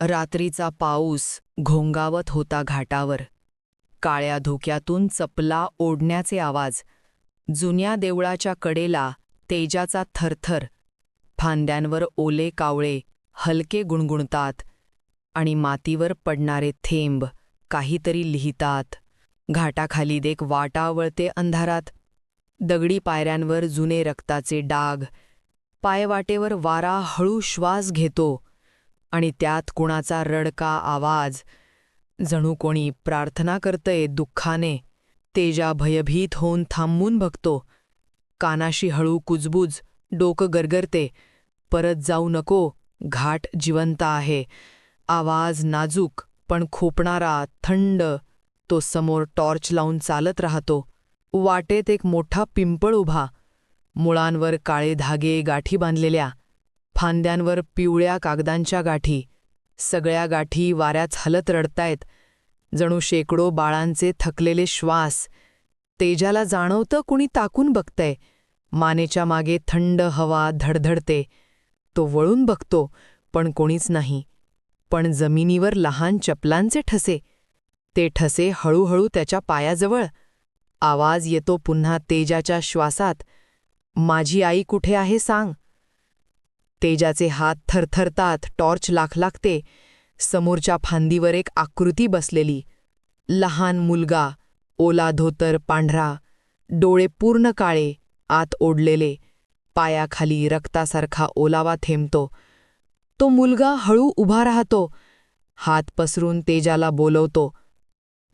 रात्रीचा पाऊस घोंगावत होता घाटावर. काळ्या धोक्यातून चपला ओढण्याचे आवाज. जुन्या देवळाच्या कडेला तेजाचा थरथर. फांद्यांवर ओले कावळे हलके गुणगुणतात आणि मातीवर पडणारे थेंब काहीतरी लिहितात. घाटाखाली देख वाटा वळते अंधारात. दगडी पायऱ्यांवर जुने रक्ताचे डाग. पायवाटेवर वारा हळू श्वास घेतो. आणि त्यात कुणाचा रडका आवाज. जणू कोणी प्रार्थना करतय दुःखाने. तेजा भयभीत होऊन थांबून बघतो. कानाशी हळू कुजबुज डोकं गरगरते. परत जाऊ नको घाट जिवंत आहे. आवाज नाजूक पण खोपणारा थंड. तो समोर टॉर्च लावून चालत राहतो. वाटेत एक मोठा पिंपळ उभा. मुळांवर काळे धागे गाठी बांधलेल्या. फांद्यांवर पिवळ्या कागदांच्या गाठी. सगळ्या गाठी वाऱ्यात हलत रडतायत. जणू शेकडो बाळांचे थकलेले श्वास. तेजाला जाणवतं कुणी ताकून बघतंय. मानेच्या मागे थंड हवा धडधडते. तो वळून बघतो पण कोणीच नाही. पण जमिनीवर लहान चपलांचे ठसे. ते ठसे हळूहळू त्याच्या पायाजवळ. आवाज येतो पुन्हा तेजाच्या श्वासात. माझी आई कुठे आहे सांग. तेजाचे हात थरथरतात टॉर्च लाख लागते समोरच्या फांदीवर एक आकृती बसलेली. लहान मुलगा ओला धोतर पांढरा. डोळे पूर्ण काळे आत ओढलेले. पायाखाली रक्तासारखा ओलावा थेंबतो. तो मुलगा हळू उभा राहतो. हात पसरून तेजाला बोलवतो.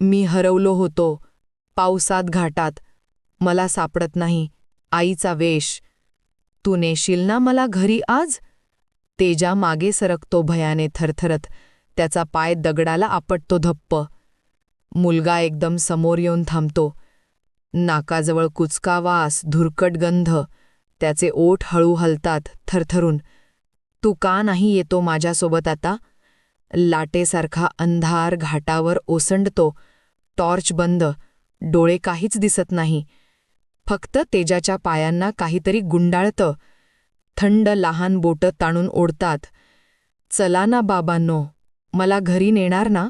मी हरवलो होतो. पावसात घाटात. मला सापडत नाही. आईचा वेश. तू नेशील ना मला घरी आज? तेजा मागे सरकतो भयाने थरथरत. त्याचा पाय दगडाला आपटतो धप्प. मुलगा एकदम समोर येऊन थांबतो. नाकाजवळ कुचका वास धुरकट गंध. त्याचे ओठ हळू हलतात थरथरून. तू का नाही येतो माझ्यासोबत आता? लाटेसारखा अंधार घाटावर ओसंडतो. टॉर्च बंद. डोळे काहीच दिसत नाही. फक्त तेजाच्या पायांना काहीतरी गुंडाळतं. थंड लहान बोटं ताणून ओढतात. चला ना बाबांनो मला घरी नेणार ना?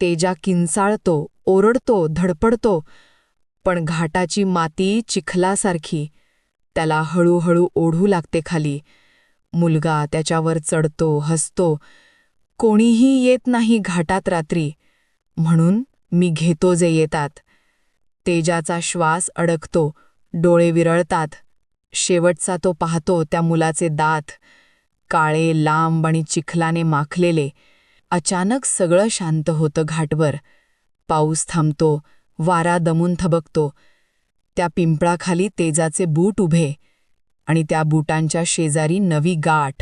तेजा किंचाळतो ओरडतो धडपडतो पण घाटाची माती चिखलासारखी. त्याला हळूहळू ओढू लागते खाली. मुलगा त्याच्यावर चढतो हसतो. कोणीही येत नाही घाटात रात्री. म्हणून मी घेतो जे येतात. तेजाचा श्वास अडकतो डोळे विरळतात. शेवटचा तो पाहतो त्या मुलाचे दात. काळे लांब आणि चिखलाने माखलेले. अचानक सगळं शांत होतं घाटवर. पाऊस थांबतो वारा दमून थबकतो. त्या पिंपळाखाली तेजाचे बूट उभे आणि त्या बुटांच्या शेजारी नवी गाठ.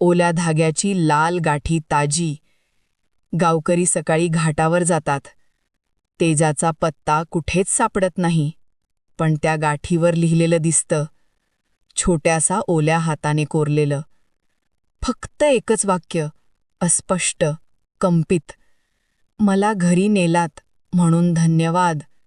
ओल्या धाग्याची लाल गाठी ताजी. गावकरी सकाळी घाटावर जातात. तेजाचा पत्ता कुठेच सापडत नाही. पण त्या गाठीवर लिहिलेलं दिसतं. छोट्यासा ओल्या हाताने कोरलेलं. फक्त एकच वाक्य. अस्पष्ट. कंपित. मला घरी नेलात म्हणून धन्यवाद.